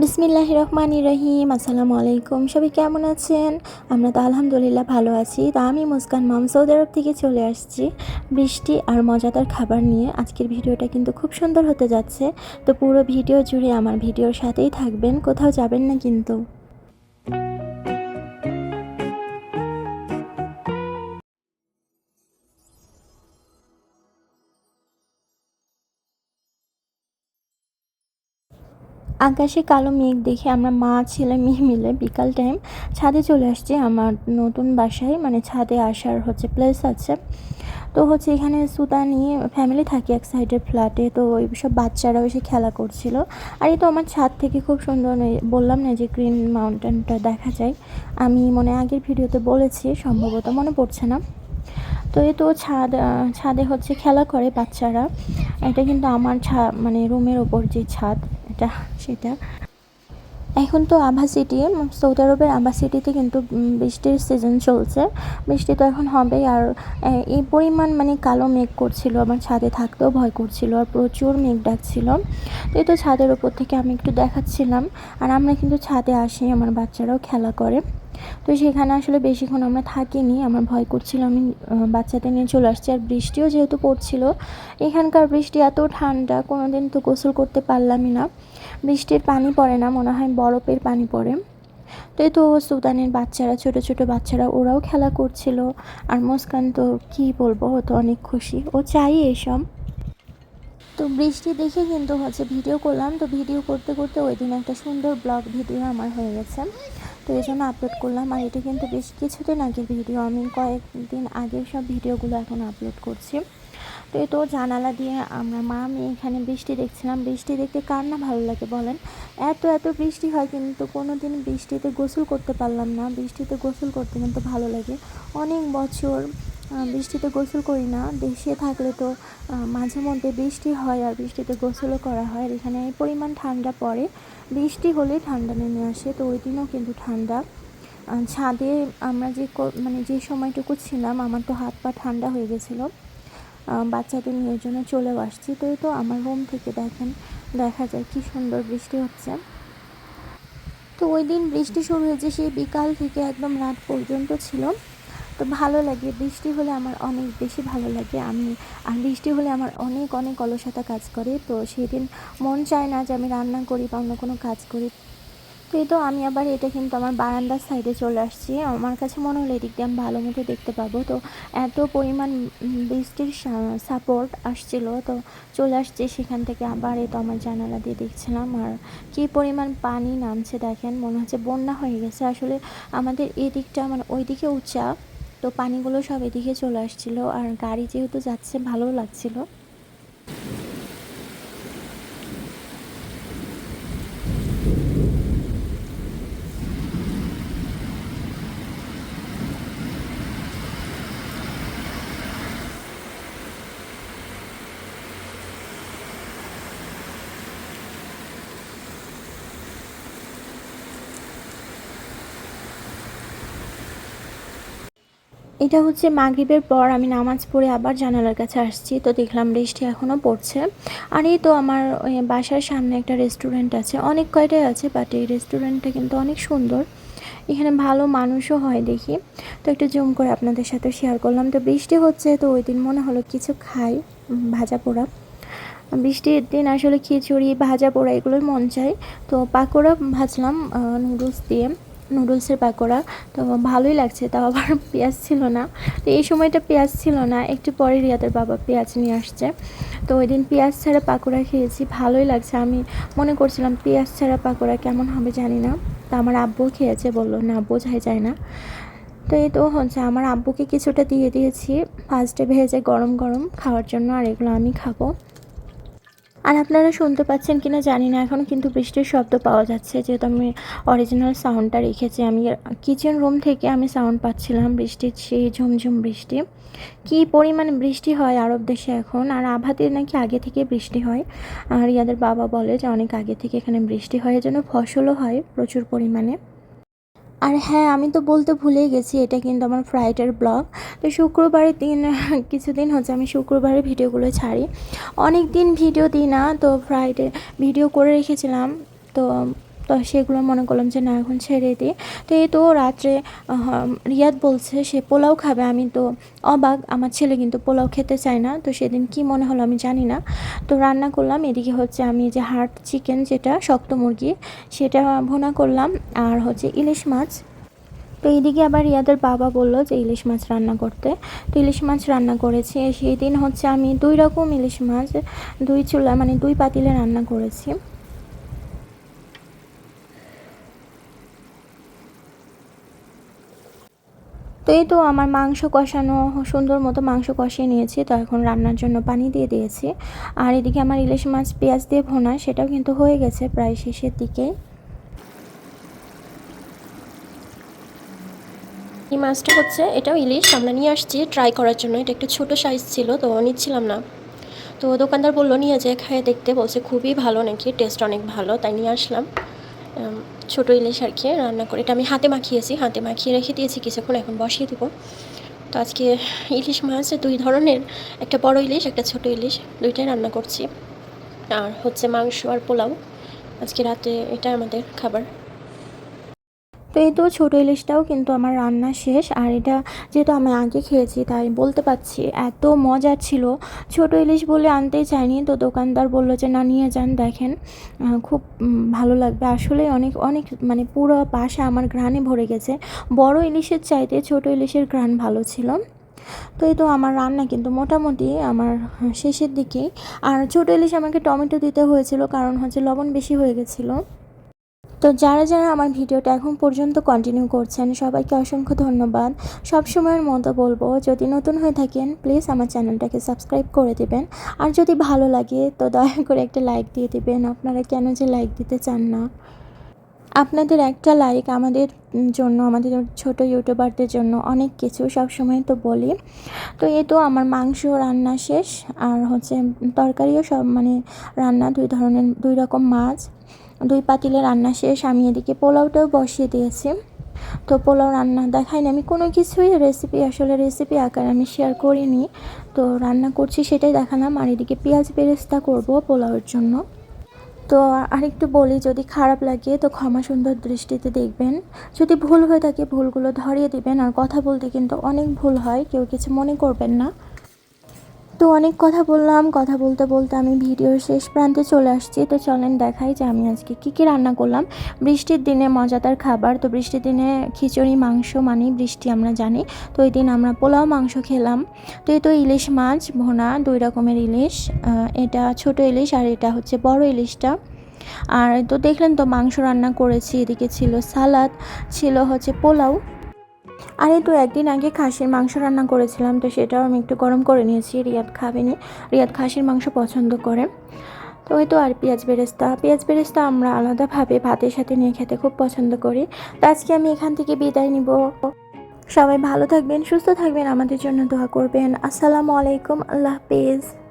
বিসমিল্লাহ রহমান ইরহিম আসসালামু আলাইকুম সবাই কেমন আছেন? আমরা তো আলহামদুলিল্লাহ ভালো আছি। তা আমি মুস্কান মাম, সৌদি আরব থেকে চলে আসছি বৃষ্টি আর মজাদার খাবার নিয়ে। আজকের ভিডিওটা কিন্তু খুব সুন্দর হতে যাচ্ছে। তো পুরো ভিডিও জুড়ে আমার ভিডিওর সাথেই থাকবেন, কোথাও যাবেন না কিন্তু। আকাশে কালো মেঘ দেখে আমরা মা, ছেলে, মেয়ে মিলে বিকাল টাইম ছাদে চলে আসছি আমার নতুন বাসায় মানে ছাদে আসার হচ্ছে প্লেস আছে। তো হচ্ছে এখানে সুতা নিয়ে ফ্যামিলি থাকে এক সাইডের ফ্ল্যাটে তো ওই সব বাচ্চারাও এসে খেলা করছিল। আর এই তো আমার ছাদ থেকে খুব সুন্দর বললাম না যে গ্রিন মাউন্টেনটা দেখা যায়। আমি মনে আগের ভিডিওতে বলেছি, সম্ভবত মনে পড়ছে না। তো এই তো ছাদ ছাদে হচ্ছে খেলা করে বাচ্চারা। এটা কিন্তু আমার ছা মানে রুমের ওপর যে ছাদ। এটা সেটা। এখন তো আভা সিটি সৌদি আরবের আভা সিটিতে কিন্তু বৃষ্টির সিজন চলছে। বৃষ্টি তো এখন হবে আর এই পরিমাণ মানে কালো মেঘ করছিল, আমার ছাদে থাকতেও ভয় করছিল আর প্রচুর মেঘ ডাকছিল। তো এই তো ছাদের ওপর থেকে আমি একটু দেখাচ্ছিলাম। আর আমরা কিন্তু ছাদে আসি, আমার বাচ্চারাও খেলা করে। তো সেখানে আসলে বেশিক্ষণ আমরা থাকিনি, আমার ভয় করছিল আমি বাচ্চাদের নিয়ে চলে আসছি। আর বৃষ্টিও যেহেতু পড়ছিল, এখানকার বৃষ্টি এত ঠান্ডা কোনো দিন তো গোসল করতে পারলামই না। বৃষ্টির পানি পড়ে না, মনে হয় বরফের পানি পড়ে। তো এই তো সুদানের বাচ্চারা, ছোট ছোট বাচ্চারা, ওরাও খেলা করছিল। আর মুস্কান তো কী বলব, ও তো অনেক খুশি। ও চাই এসব। তো বৃষ্টি দেখে কিন্তু হচ্ছে ভিডিও করলাম। তো ভিডিও করতে করতে ওই দিন একটা সুন্দর ব্লগ ভিডিও আমার হয়ে গেছে। তো এই জন্য আপলোড করলাম। আর এটা কিন্তু বেশ কিছুদিন আগের ভিডিও আমি কয়েকদিন আগের সব ভিডিওগুলো এখন আপলোড করছি। তো এই তো জানালা দিয়ে আমরা, মা, আমি এখানে বৃষ্টি দেখছিলাম। বৃষ্টি দেখতে কার না ভালো লাগে বলেন? এত এত বৃষ্টি হয় কিন্তু কোনো দিন বৃষ্টিতে গোসল করতে পারলাম না। বৃষ্টিতে গোসল করতে কিন্তু ভালো লাগে। অনেক বছর বৃষ্টিতে গোসল করি না। দেশে থাকলে তো মাঝে মধ্যে বৃষ্টি হয় আর বৃষ্টিতে গোসলও করা হয়। আর এখানে পরিমাণ ঠান্ডা পড়ে। বৃষ্টি হলেই ঠান্ডা নেমে আসে, তো ওই দিনও কিন্তু ঠান্ডা। ছাদে আমরা যে মানে যে সময়টুকু ছিলাম, আমার তো হাত পা ঠান্ডা হয়ে গেছিল। বাচ্চাদের নিয়ে জন্য চলেও আসছি। তো তো আমার রুম থেকে দেখেন, দেখা যায় কি সুন্দর বৃষ্টি হচ্ছে। তো ওই দিন বৃষ্টি শুরু হয়েছে সেই বিকাল থেকে একদম রাত পর্যন্ত ছিল। তো ভালো লাগে। বৃষ্টি হলে আমার অনেক বেশি ভালো লাগে। আমি, আর বৃষ্টি হলে আমার অনেক অনেক অলসতা কাজ করে। তো সেদিন মন চায় না যে আমি রান্না করি বা অন্য কোনো কাজ করি। তো এই তো আমি আবার এটা কিন্তু আমার বারান্দার সাইডে চলে আসছি। আমার কাছে মনে হলো এদিক দিয়ে আমি ভালো মতো দেখতে পাবো। তো এত পরিমাণ বৃষ্টির সাপোর্ট আসছিল। তো চলে আসছে সেখান থেকে আবার এই তো আমার জানালা দিয়ে দেখছিলাম। আর কী পরিমাণ পানি নামছে দেখেন। মনে হচ্ছে বন্যা হয়ে গেছে। আসলে আমাদের এদিকটা মানে ওইদিকে উঁচা। তো পানিগুলো সব এদিকে চলে আসছিল আর গাড়ি যেহেতু যাচ্ছে ভালো লাগছিল। এটা হচ্ছে মাগরিবের পর আমি নামাজ পড়ে আবার জানালার কাছে আসছি। তো দেখলাম বৃষ্টি এখনও পড়ছে। আর এই তো আমার বাসার সামনে একটা রেস্টুরেন্ট আছে। অনেক কয়টাই আছে বাট এই রেস্টুরেন্টটা কিন্তু অনেক সুন্দর। এখানে ভালো মানুষও হয় দেখি। তো একটু জুম করে আপনাদের সাথে শেয়ার করলাম। তো বৃষ্টি হচ্ছে, তো ওই দিন মনে হলো কিছু খাই ভাজা পোড়া। বৃষ্টির দিন আসলে খিচুড়ি, ভাজা পোড়া, এগুলোই মন চায়। তো পাকোড়া ভাজলাম নুডলস দিয়ে। নুডলসের পাকোড়া। তো ভালোই লাগছে, তাও আবার পেঁয়াজ ছিল না। তো এই সময়টা পেঁয়াজ ছিল না, একটু পরে রিয়াদের বাবা পেঁয়াজ নিয়ে আসছে। তো ওই দিন পেঁয়াজ ছাড়া পাকোড়া খেয়েছি, ভালোই লাগছে। আমি মনে করছিলাম পেঁয়াজ ছাড়া পাকোড়া কেমন হবে জানি না। তা আমার আব্বু খেয়েছে, বলল, না, বোঝাই যায় না। তো এই তো হচ্ছে, আমার আব্বুকে কিছুটা দিয়ে দিয়েছি। ফার্স্টে ভেজে গরম গরম খাওয়ার জন্য, আর এগুলো আমি খাব। আর আপনারা শুনতে পাচ্ছেন কি না জানি না, এখন কিন্তু বৃষ্টির শব্দ পাওয়া যাচ্ছে। যেহেতু আমি অরিজিনাল সাউন্ডটা রেখেছি, আমি কিচেন রুম থেকে আমি সাউন্ড পাচ্ছিলাম বৃষ্টির সেই ঝুমঝুম বৃষ্টি। কী পরিমাণে বৃষ্টি হয় আরব দেশে এখন? আর আভাতে নাকি আগে থেকে বৃষ্টি হয়? আর ইয়াদের বাবা বলে যে অনেক আগে থেকে এখানে বৃষ্টি হয়, এজন্য ফসলও হয় প্রচুর পরিমাণে। আর হ্যাঁ আমি তো বলতে ভুলেই গেছি, এটা কিন্তু আমার ফ্রাইডের ব্লগ তো শুক্রবারের দিন, কিছুদিন হচ্ছে আমি শুক্রবারের ভিডিওগুলো ছাড়ি। অনেক দিন ভিডিও দিই না, তো ফ্রাইডে ভিডিও করে রেখেছিলাম। তো তো সেগুলো মনে করলাম যে না, এখন ছেড়ে দিই তো এই তো রাত্রে রিয়াদ বলছে সে পোলাও খাবে। আমি তো অবাক, আমার ছেলে কিন্তু পোলাও খেতে চায় না। তো সেদিন কি মনে হলো আমি জানি না। তো রান্না করলাম, এদিকে হচ্ছে আমি যে হার্ট চিকেন যেটা, শক্ত মুরগি, সেটা ভুনা করলাম। আর হচ্ছে ইলিশ মাছ। তো এইদিকে আবার রিয়াদের বাবা বলল যে ইলিশ মাছ রান্না করতে। তো ইলিশ মাছ রান্না করেছি। সেই দিন হচ্ছে আমি দুই রকম ইলিশ মাছ, দুই চুলা মানে দুই পাতিলে রান্না করেছি। তো এই তো আমার মাংস কষানো, সুন্দর মতো মাংস কষিয়ে নিয়েছি, তো এখন রান্নার জন্য পানি দিয়ে দিয়েছি। আর এদিকে আমার ইলিশ মাছ, পেঁয়াজ দিয়ে ভোনা, সেটাও কিন্তু হয়ে গেছে প্রায় শেষের দিকে। এই মাছটা হচ্ছে, এটাও ইলিশ, আমরা নিয়ে আসছি ট্রাই করার জন্য। এটা একটু ছোট সাইজ ছিল, তো নিচ্ছিলাম না। তো দোকানদার বলল, নিয়ে যে খেয়ে দেখতে। বলছে, খুবই ভালো নাকি? টেস্ট অনেক ভালো। তাই নিয়ে আসলাম। ছোট ইলিশ আর কি রান্না করে। এটা আমি হাতে মাখিয়েছি, হাতে মাখিয়ে রেখে দিয়েছি কিছুক্ষণ, এখন বসিয়ে দেবো। তো আজকে ইলিশ মাছ দুই ধরনের, একটা বড় ইলিশ, একটা ছোট ইলিশ, দুইটাই রান্না করছি। আর হচ্ছে মাংস আর পোলাও। আজকে রাতে এটা আমাদের খাবার। তো এই তো ছোটো ইলিশটাও কিন্তু আমার রান্না শেষ। আর এটা যেহেতু আমি আগে খেয়েছি, তাই বলতে পারছি, এত মজা ছিল। ছোটো ইলিশ বলে আনতেই চাইনি, তো দোকানদার বলল যে, না, নিয়ে যান, দেখেন খুব ভালো লাগবে। আসলে অনেক অনেক মানে পুরো পাশে আমার ঘ্রাণে ভরে গেছে। বড় ইলিশের চাইতে ছোটো ইলিশের ঘ্রাণ ভালো ছিল। তো এই তো আমার রান্না কিন্তু মোটামুটি আমার শেষের দিকেই। আর ছোটো ইলিশ আমাকে টমেটো দিতে হয়েছিল, কারণ হচ্ছে লবণ বেশি হয়ে গেছিল। তো যারা যারা আমার ভিডিওটা এখন পর্যন্ত কন্টিনিউ করছেন, সবাইকে অসংখ্য ধন্যবাদ। সব সময়ের মতো বলব, যদি নতুন হয়ে থাকেন প্লিজ আমার চ্যানেলটাকে সাবস্ক্রাইব করে দিবেন। আর যদি ভালো লাগে, তো দয়া করে একটা লাইক দিয়ে দিবেন। আপনারা কেন যে লাইক দিতে চান না? আপনাদের একটা লাইক আমাদের জন্য, আমাদের ছোট ইউটিউবারদের জন্য অনেক কিছু, সব সময় তো বলি। তো এ তো আমার মাংস রান্না শেষ, আর হচ্ছে তরকারিও সব মানে রান্না দুই ধরনের, দুই রকম মাছ। দুই পাতিলে রান্না শেষ, আমি এদিকে পোলাওটাও বসিয়ে দিয়েছি। তো পোলাও রান্না দেখাইনি আমি কোনো কিছুই রেসিপি আসলে রেসিপি আকার আমি শেয়ার করিনি। তো রান্না করছি সেটাই দেখালাম। আর এদিকে পেঁয়াজ বেরেস্তা করব পোলাওয়ের জন্য। তো আরেকটু বলি, যদি খারাপ লাগে তো ক্ষমা সুন্দর দৃষ্টিতে দেখবেন। যদি ভুল হয়ে থাকে ভুলগুলো ধরিয়ে দিবেন। আর কথা বলতে কিন্তু অনেক ভুল হয়, কেউ কিছু মনে করবেন না। তো অনেক কথা বললাম, কথা বলতে বলতে আমি ভিডিওর শেষ প্রান্তে চলে আসছি। তো চলেন দেখাই যে আমি আজকে কী কী রান্না করলাম। বৃষ্টির দিনে মজাদার খাবার, তো বৃষ্টির দিনে খিচুড়ি, মাংস মানেই বৃষ্টি আমরা জানি। তো ওই দিন আমরা পোলাও, মাংস খেলাম। তো এই তো ইলিশ মাছ, ভোনা, দুই রকমের ইলিশ এটা ছোট ইলিশ আর এটা হচ্ছে বড় ইলিশটা। আর তো দেখলেন তো মাংস রান্না করেছি, এদিকে ছিল সালাদ, ছিল হচ্ছে পোলাও। আর, তো একদিন আগে খাসির মাংস রান্না করেছিলাম, তো সেটাও আমি একটু গরম করে নিয়েছি। রিয়াদ খাবেনি। রিয়াদ খাসির মাংস পছন্দ করে। তো ওই তো আর পেঁয়াজ বেরেস্তা। পেঁয়াজ বেরেস্তা আমরা আলাদাভাবে ভাতের সাথে নিয়ে খেতে খুব পছন্দ করি। তো আজকে আমি এখান থেকে বিদায় নিব। সবাই ভালো থাকবেন, সুস্থ থাকবেন। আমাদের জন্য দোয়া করবেন। আসসালামু আলাইকুম। আল্লাহ হাফেজ।